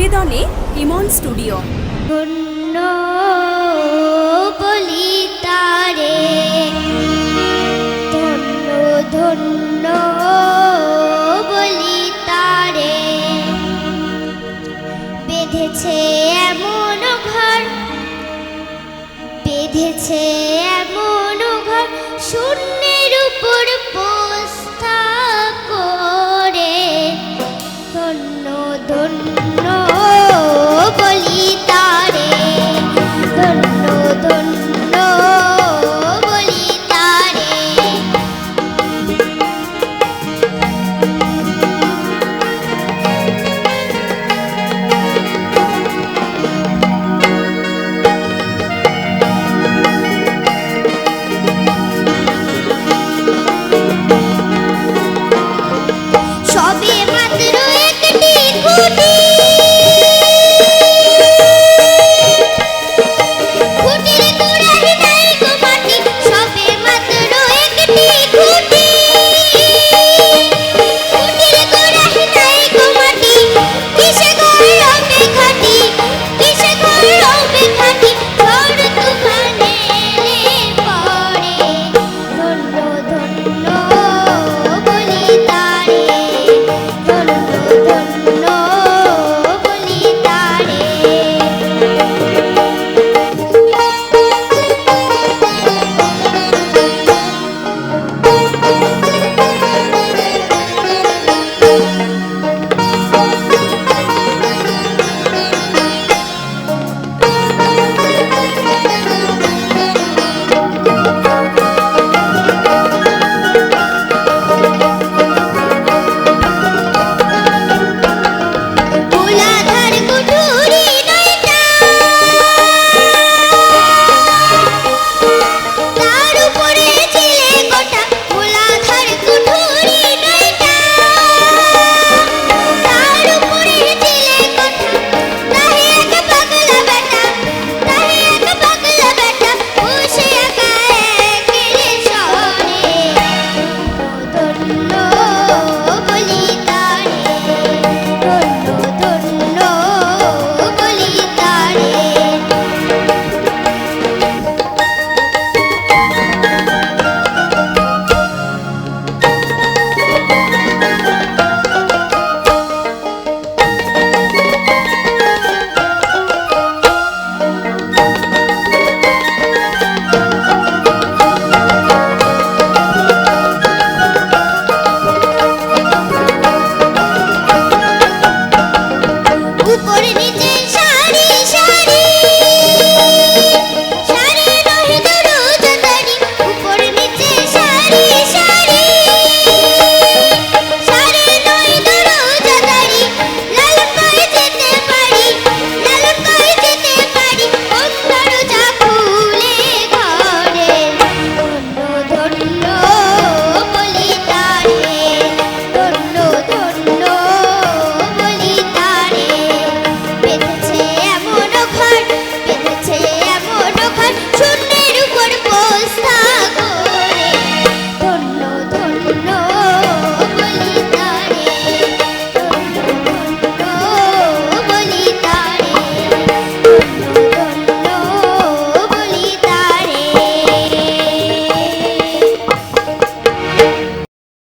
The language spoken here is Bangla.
নিবেদনে ইমন স্টুডিও। ধন্য বলি ধন্য ধন্য বলি তারে। বেঁধেছে এমন ঘর, বেঁধেছে এমন শূন্যের উপর Don't